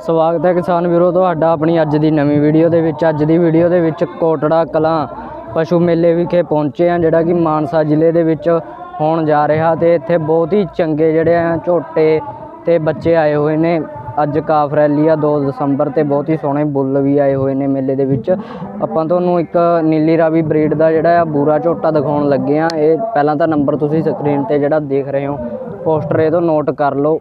ਸਵਾਗਤ ਹੈ ਕਿਸਾਨ ਵੀਰੋ, ਤੁਹਾਡਾ ਆਪਣੀ ਅੱਜ ਦੀ ਨਵੀਂ ਵੀਡੀਓ ਦੇ ਵਿੱਚ। ਅੱਜ ਦੀ ਵੀਡੀਓ ਦੇ ਵਿੱਚ ਕੋਟੜਾ ਕਲਾਂ ਪਸ਼ੂ ਮੇਲੇ ਵਿਖੇ ਪਹੁੰਚੇ ਆ ਜਿਹੜਾ ਕਿ ਮਾਨਸਾ ਜ਼ਿਲ੍ਹੇ ਦੇ ਵਿੱਚ ਹੋਣ ਜਾ ਰਿਹਾ ਤੇ ਇੱਥੇ ਬਹੁਤ ਹੀ ਚੰਗੇ ਜਿਹੜੇ ਆ ਝੋਟੇ ਤੇ ਬੱਚੇ ਆਏ ਹੋਏ ਨੇ। ਅੱਜ ਕਾਫ ਰੈਲੀ ਆ 2 ਦਸੰਬਰ ਤੇ ਬਹੁਤ ਹੀ ਸੋਹਣੇ ਬੁੱਲ ਵੀ ਆਏ ਹੋਏ ਨੇ ਮੇਲੇ ਦੇ ਵਿੱਚ। ਆਪਾਂ ਤੁਹਾਨੂੰ ਇੱਕ ਨੀਲੀ ਰਾਵੀ ਬਰੀਡ ਦਾ ਜਿਹੜਾ ਆ ਬੂਰਾ ਝੋਟਾ ਦਿਖਾਉਣ ਲੱਗੇ ਆ ਇਹ ਪਹਿਲਾਂ ਤਾਂ ਨੰਬਰ ਤੁਸੀਂ ਸਕਰੀਨ ਤੇ ਜਿਹੜਾ ਦੇਖ ਰਹੇ ਹੋ, ਪੋਸਟਰ ਇਹ ਤੋਂ ਨੋਟ ਕਰ ਲਓ।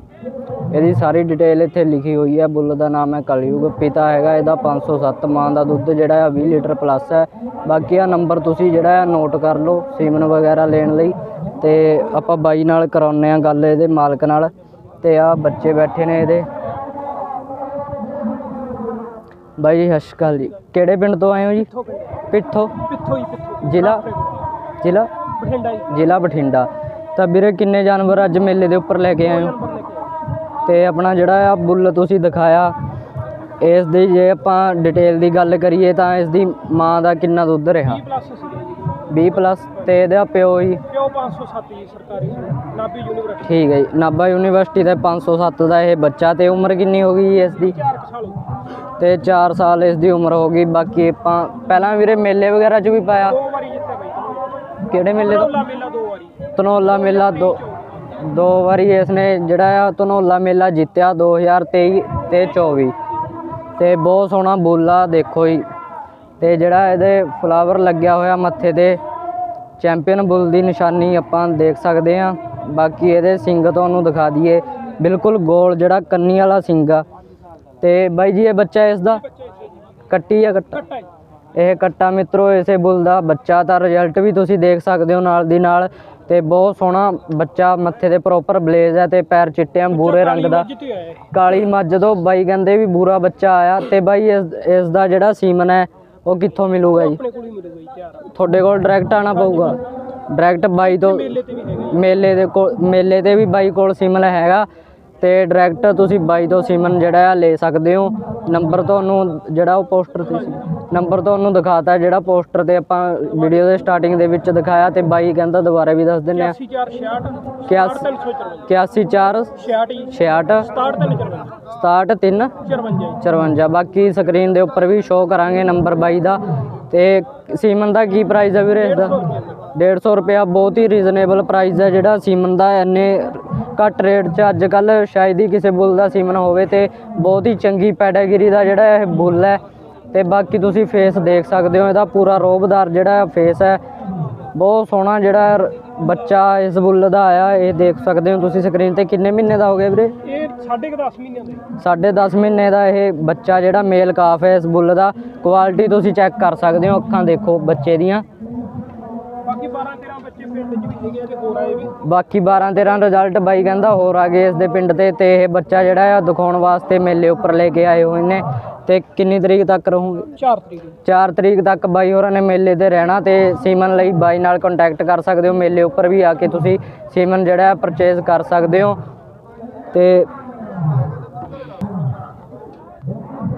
ਇਹਦੀ ਸਾਰੀ ਡਿਟੇਲ ਇੱਥੇ ਲਿਖੀ ਹੋਈ ਹੈ। ਬੁੱਲ ਦਾ ਨਾਮ ਹੈ ਕਲਯੁਗ। ਪਿਤਾ ਹੈਗਾ ਇਹਦਾ 507 ਮਾਂ ਦਾ ਦੁੱਧ ਜਿਹੜਾ ਆ 20 ਲੀਟਰ ਪਲੱਸ ਹੈ। ਬਾਕੀ ਆ ਨੰਬਰ ਤੁਸੀਂ ਜਿਹੜਾ ਆ ਨੋਟ ਕਰ ਲਓ ਸੀਮਨ ਵਗੈਰਾ ਲੈਣ ਲਈ। ਤੇ ਆਪਾਂ ਬਾਈ ਨਾਲ ਕਰਾਉਂਦੇ ਆ ਗੱਲ ਇਹਦੇ ਮਾਲਕ ਨਾਲ। ਤੇ ਆ ਬੱਚੇ ਬੈਠੇ ਨੇ ਇਹਦੇ। ਬਾਈ ਜੀ ਅਕਾਲ ਜੀ। ਕਿਹੜੇ ਪਿੰਡ ਤੋਂ ਆਏ ਹੋ ਜੀ? ਪਿੱਥੋਂ ਪਿੱਥੋਂ? ਹੀ ਪਿੱਥੋਂ। ਜ਼ਿਲ੍ਹਾ? ਜ਼ਿਲ੍ਹਾ? ਬਠਿੰਡਾ ਹੀ ਜ਼ਿਲ੍ਹਾ ਬਠਿੰਡਾ। ਤਾਂ ਵੀਰੇ ਕਿੰਨੇ ਜਾਨਵਰ ਅੱਜ ਮੇਲੇ ਦੇ ਉੱਪਰ ਲੈ ਕੇ ਆਏ ਹੋ। ਤੇ ਆਪਣਾ ਜਿਹੜਾ ਆ ਬੁੱਲ ਤੁਸੀਂ ਦਿਖਾਇਆ ਇਸ ਦੀ ਜੇ ਆਪਾਂ ਡਿਟੇਲ ਦੀ ਗੱਲ ਕਰੀਏ ਤਾਂ ਇਸ ਦੀ ਮਾਂ ਦਾ ਕਿੰਨਾ ਦੁੱਧ ਰਿਹਾ? 30 ਪਲੱਸ ਸੀਗਾ ਜੀ। 20 ਪਲੱਸ ਤੇ ਇਹਦਾ ਪਿਓ ਹੀ ਪਿਓ 507 ਜੀ ਸਰਕਾਰੀ ਨਾਭੀ ਯੂਨੀਵਰਸਿਟੀ ਠੀਕ ਹੈ ਜੀ ਨਾਭਾ ਯੂਨੀਵਰਸਿਟੀ ਦਾ 507 ਦਾ ਇਹ ਬੱਚਾ ਤੇ ਉਮਰ ਕਿੰਨੀ ਹੋ ਗਈ ਜੀ ਇਸ ਦੀ? 4 ਸਾਲ। ਤੇ 4 ਸਾਲ ਇਸ ਦੀ ਉਮਰ ਹੋ ਗਈ ਬਾਕੀ ਆਪਾਂ ਪਹਿਲਾਂ ਵੀਰੇ ਮੇਲੇ ਵਗੈਰਾ 'ਚ ਵੀ ਪਾਇਆ। ਦੋ ਵਾਰੀ ਜਿੱਤਿਆ ਬਾਈ। ਕਿਹੜੇ ਮੇਲੇ ਤੋਂ? ਲਾ ਮੇਲਾ ਦੋ ਵਾਰੀ। ਧਨੌਲਾ ਮੇਲਾ ਦੋ ਦੋ ਵਾਰੀ ਇਸ ਨੇ ਜਿਹੜਾ ਆ ਧਨੌਲਾ ਮੇਲਾ ਜਿੱਤਿਆ 2023 ਤੇ 24 ਤੇ ਬਹੁਤ ਸੋਹਣਾ ਬੋਲਾ ਦੇਖੋ ਜੀ। ਤੇ ਜਿਹੜਾ ਇਹਦੇ ਫਲਾਵਰ ਲੱਗਿਆ ਹੋਇਆ ਮੱਥੇ ਤੇ ਚੈਂਪੀਅਨ ਬੁੱਲ ਦੀ ਨਿਸ਼ਾਨੀ ਆਪਾਂ ਦੇਖ ਸਕਦੇ ਆ ਬਾਕੀ ਇਹਦੇ ਸਿੰਗ ਤੁਹਾਨੂੰ ਦਿਖਾ ਦਈਏ। ਬਿਲਕੁਲ ਗੋਲ ਜਿਹੜਾ ਕੰਨੀ ਵਾਲਾ ਸਿੰਗ ਆ। ਤੇ ਬਾਈ ਜੀ, ਇਹ ਬੱਚਾ ਇਸ ਦਾ ਕੱਟੀ ਆ ਕੱਟਾ। ਇਹ ਕੱਟਾ ਮਿੱਤਰੋ, ਇਸੇ ਬੁੱਲ ਦਾ ਬੱਚਾ। ਤਾਂ ਰਿਜ਼ਲਟ ਵੀ ਤੁਸੀਂ ਦੇਖ ਸਕਦੇ ਹੋ ਨਾਲ ਦੀ ਨਾਲ। ਤੇ ਬਹੁਤ ਸੋਹਣਾ ਬੱਚਾ ਮੱਥੇ ਤੇ ਪ੍ਰੋਪਰ ਬਲੇਜ਼ ਹੈ ਤੇ ਪੈਰ ਚਿੱਟੇ ਆ ਬੂਰੇ ਰੰਗ ਦਾ। ਕਾਲੀ ਮੱਝ ਤੋਂ ਬਾਈ ਕਹਿੰਦੇ ਵੀ ਬੂਰਾ ਬੱਚਾ ਆਇਆ ਤੇ ਬਾਈ ਇਸ ਇਸ ਦਾ ਜਿਹੜਾ ਸੀਮਨ ਹੈ ਉਹ ਕਿੱਥੋਂ ਮਿਲੂਗਾ ਜੀ। ਤੁਹਾਡੇ ਕੋਲ ਡਾਇਰੈਕਟ ਆਣਾ ਪਊਗਾ ਡਾਇਰੈਕਟ ਬਾਈ ਤੋਂ। ਮੇਲੇ ਦੇ ਕੋਲ ਮੇਲੇ ਤੇ ਵੀ ਬਾਈ ਕੋਲ ਸੀਮਨ ਹੈਗਾ ਤੇ ਡਾਇਰੈਕਟ ਤੁਸੀਂ ਬਾਈ ਤੋਂ ਸੀਮਨ ਜਿਹੜਾ ਆ ਲੈ ਸਕਦੇ ਹੋ। ਨੰਬਰ ਤੁਹਾਨੂੰ ਜਿਹੜਾ ਉਹ ਪੋਸਟਰ ਤੇ ਸੀ। ਨੰਬਰ ਤੁਹਾਨੂੰ ਦਿਖਾਤਾ ਜਿਹੜਾ ਪੋਸਟਰ ਤੇ ਆਪਾਂ ਵੀਡੀਓ ਦੇ ਸਟਾਰਟਿੰਗ ਦੇ ਵਿੱਚ ਦਿਖਾਇਆ ਤੇ ਬਾਈ ਕਹਿੰਦਾ ਦੁਬਾਰਾ ਵੀ ਦੱਸ ਦਿੰਨੇ ਆ। 84 66 84 354 64 66 66 67 354 67 3 54 54 ਬਾਕੀ ਸਕਰੀਨ ਦੇ ਉੱਪਰ ਵੀ ਸ਼ੋਅ ਕਰਾਂਗੇ ਨੰਬਰ ਬਾਈ ਦਾ। ਤੇ ਸੀਮਨ ਦਾ ਕੀ ਪ੍ਰਾਈਸ ਹੈ ਵੀਰੇ ਇਸ ਦਾ? 150 ਰੁਪਿਆ ਬਹੁਤ ਹੀ ਰੀਜ਼ਨੇਬਲ ਪ੍ਰਾਈਸ ਹੈ ਜਿਹੜਾ ਸੀਮਨ ਦਾ ਇੰਨੇ ਘੱਟ ਰੇਟ 'ਚ ਅੱਜ ਕੱਲ ਸ਼ਾਇਦ ਹੀ ਕਿਸੇ ਬੁੱਲ ਦਾ ਸੀਮਨ ਹੋਵੇ ਤੇ ਬਹੁਤ ਹੀ ਚੰਗੀ ਪੈਡਾਗਰੀ ਦਾ ਜਿਹੜਾ ਇਹ ਬੁੱਲ ਹੈ। ਤੇ ਬਾਕੀ ਤੁਸੀਂ ਫੇਸ ਦੇਖ ਸਕਦੇ ਹੋ ਇਹਦਾ ਪੂਰਾ ਰੋਬਦਾਰ ਜਿਹੜਾ ਫੇਸ ਹੈ। ਬਹੁਤ ਸੋਹਣਾ ਜਿਹੜਾ ਬੱਚਾ ਇਸ ਬੁੱਲ ਦਾ ਆਇਆ ਇਹ ਦੇਖ ਸਕਦੇ ਹੋ ਤੁਸੀਂ ਸਕਰੀਨ ਤੇ ਕਿੰਨੇ ਮਹੀਨੇ ਦਾ ਹੋ ਗਿਆ ਵੀਰੇ? ਇਹ ਸਾਢੇ ਕੁ 10 ਮਹੀਨਿਆਂ ਦੇ। ਸਾਢੇ 10 ਮਹੀਨੇ ਦਾ ਇਹ ਬੱਚਾ ਜਿਹੜਾ ਮੇਲ ਕਾਫ ਹੈ ਇਸ ਬੁੱਲ ਦਾ। ਕੁਆਲਿਟੀ ਤੁਸੀਂ ਚੈੱਕ ਕਰ ਸਕਦੇ ਹੋ ਅੱਖਾਂ ਦੇਖੋ ਬੱਚੇ ਦੀਆਂ। ਬਾਕੀ 12 13 ਬੱਚੇ ਪਿੰਡ 'ਚ ਵੀ ਆ ਤੇ ਹੋਰ ਆਏ ਵੀ। ਬਾਕੀ 12 13 ਰਿਜ਼ਲਟ ਬਾਈ ਕਹਿੰਦਾ ਹੋਰ ਆ ਗਏ ਇਸ ਦੇ ਪਿੰਡ ਤੇ ਤੇ ਇਹ ਬੱਚਾ ਜਿਹੜਾ ਆ ਦਿਖਾਉਣ ਵਾਸਤੇ ਮੇਲੇ ਉੱਪਰ ਲੈ ਕੇ ਆਏ ਹੋਏ ਨੇ। ਤੇ ਕਿੰਨੀ ਤਰੀਕ ਤੱਕ ਰਹੋਗੇ? 4 ਤਰੀਕ ਨੂੰ। 4 ਤਰੀਕ ਤੱਕ ਬਾਈ ਹੋਰਾਂ ਨੇ ਮੇਲੇ ਤੇ ਰਹਿਣਾ ਤੇ ਸੀਮਨ ਲਈ ਬਾਈ ਨਾਲ ਕੰਟੈਕਟ ਕਰ ਸਕਦੇ ਹੋ। ਮੇਲੇ ਉੱਪਰ ਵੀ ਆ ਕੇ ਤੁਸੀਂ ਸੀਮਨ ਜਿਹੜਾ ਪਰਚੇਜ਼ ਕਰ ਸਕਦੇ ਹੋ। ਤੇ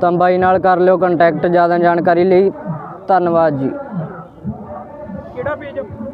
ਤਾਂ ਬਾਈ ਨਾਲ ਕਰ ਲਿਓ ਕੰਟੈਕਟ ਜ਼ਿਆਦਾ ਜਾਣਕਾਰੀ ਲਈ ਧੰਨਵਾਦ ਜੀ। tira vídeo.